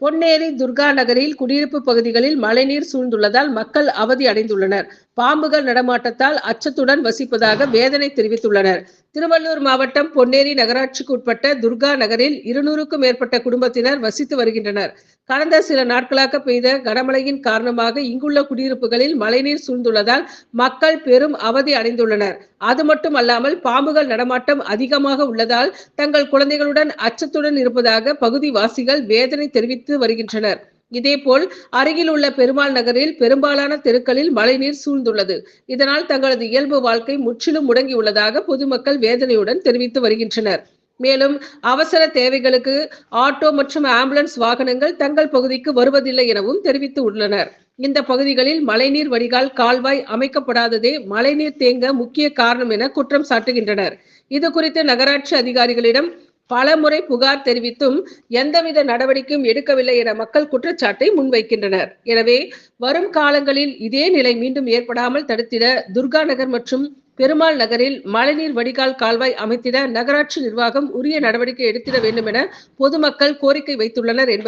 பொன்னேரி துர்கா நகரில் குடியிருப்பு பகுதிகளில் மழைநீர் சூழ்ந்துள்ளதால் மக்கள் அவதி அடைந்துள்ளனர். பாம்புகள் நடமாட்டத்தால் அச்சத்துடன் வசிப்பதாக வேதனை தெரிவித்துள்ளனர். திருவள்ளூர் மாவட்டம் பொன்னேரி நகராட்சிக்கு உட்பட்ட துர்கா நகரில் இருநூறுக்கும் மேற்பட்ட குடும்பத்தினர் வசித்து வருகின்றனர். கடந்த சில நாட்களாக பெய்த கனமழையின் காரணமாக இங்குள்ள குடியிருப்புகளில் மழைநீர் சூழ்ந்துள்ளதால் மக்கள் பெரும் அவதி அடைந்துள்ளனர். அது மட்டும் அல்லாமல் பாம்புகள் நடமாட்டம் அதிகமாக உள்ளதால் தங்கள் குழந்தைகளுடன் அச்சத்துடன் இருப்பதாக பகுதி வாசிகள் வேதனை தெரிவித்து வருகின்றனர். இதேபோல் அருகில் உள்ள பெருமாள் நகரில் பெரும்பாலான தெருக்களில் மழைநீர் சூழ்ந்துள்ளது. இதனால் தங்களது இயல்பு வாழ்க்கை முற்றிலும் முடங்கியுள்ளதாக பொதுமக்கள் வேதனையுடன் தெரிவித்து வருகின்றனர். மேலும் அவசர தேவைகளுக்கு ஆட்டோ மற்றும் ஆம்புலன்ஸ் வாகனங்கள் தங்கள் பகுதிக்கு வருவதில்லை எனவும் தெரிவித்து உள்ளனர். இந்த பகுதிகளில் மழைநீர் வடிகால் கால்வாய் அமைக்கப்படாததே மழைநீர் தேங்க முக்கிய காரணம் என குற்றம் சாட்டுகின்றனர். இது குறித்து நகராட்சி அதிகாரிகளிடம் பல முறை புகார் தெரிவித்தும் எந்தவித நடவடிக்கையும் எடுக்கவில்லை என மக்கள் குற்றச்சாட்டை முன்வைக்கின்றனர். எனவே வரும் காலங்களில் இதே நிலை மீண்டும் ஏற்படாமல் தடுத்திட துர்கா நகர் மற்றும் பெருமாள் நகரில் மழைநீர் வடிகால் கால்வாய் அமைத்திட நகராட்சி நிர்வாகம் உரிய நடவடிக்கை எடுத்திட வேண்டும் என பொதுமக்கள் கோரிக்கை வைத்துள்ளனர் என்பது